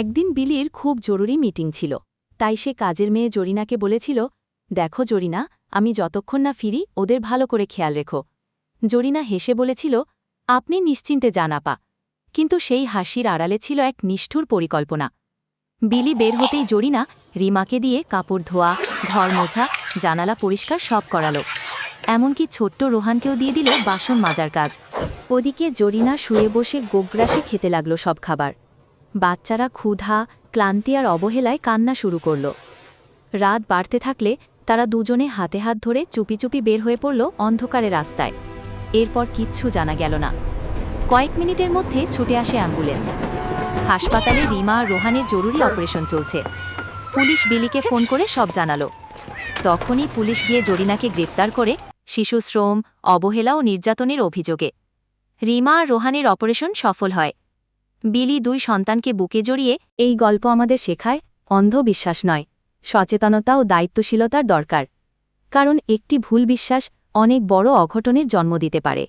একদিন বিলির খুব জরুরি মিটিং ছিল, তাই সে কাজের মেয়ে জরিনাকে বলেছিল, দেখো জরিনা, আমি যতক্ষণ না ফিরি, ওদের ভালো করে খেয়াল রেখো। জরিনা হেসে বলেছিল, আপনি নিশ্চিন্তে জানাপা কিন্তু সেই হাসির আড়ালে ছিল এক নিষ্ঠুর পরিকল্পনা। বিলি বের হতেই জরিনা রিমাকে দিয়ে কাপড় ধোয়া, ঘর মোছা, জানালা পরিষ্কার সব করালো। এমনকি ছোট্ট রোহানকেও দিয়ে দিল বাসন মাজার কাজ। ওদিকে জরিনা শুয়ে বসে গোগ্রাসে খেতে লাগল সব খাবার। বাচ্চারা ক্ষুধা, ক্লান্তি আর অবহেলায় কান্না শুরু করল। রাত বাড়তে থাকলে তারা দুজনে হাতে হাত ধরে চুপি চুপি বের হয়ে পড়ল অন্ধকারে রাস্তায়। এরপর কিচ্ছু জানা গেল না। কয়েক মিনিটের মধ্যে ছুটে আসে অ্যাম্বুলেন্স। হাসপাতালে রিমা রোহানের জরুরি অপারেশন চলছে। পুলিশ বিলিকে ফোন করে সব জানালো। তখনই পুলিশ গিয়ে জরিনাকে গ্রেফতার করে শিশু শ্রম অবহেলা ও নির্যাতনের অভিযোগে। রিমা আর রোহানের অপারেশন সফল হয়। বিলি দুই সন্তানকে বুকে জড়িয়ে, এই গল্প আমাদের শেখায় অন্ধবিশ্বাস নয়, সচেতনতা ও দায়িত্বশীলতার দরকার। কারণ একটি ভুল বিশ্বাস অনেক বড় অঘটনের জন্ম দিতে পারে।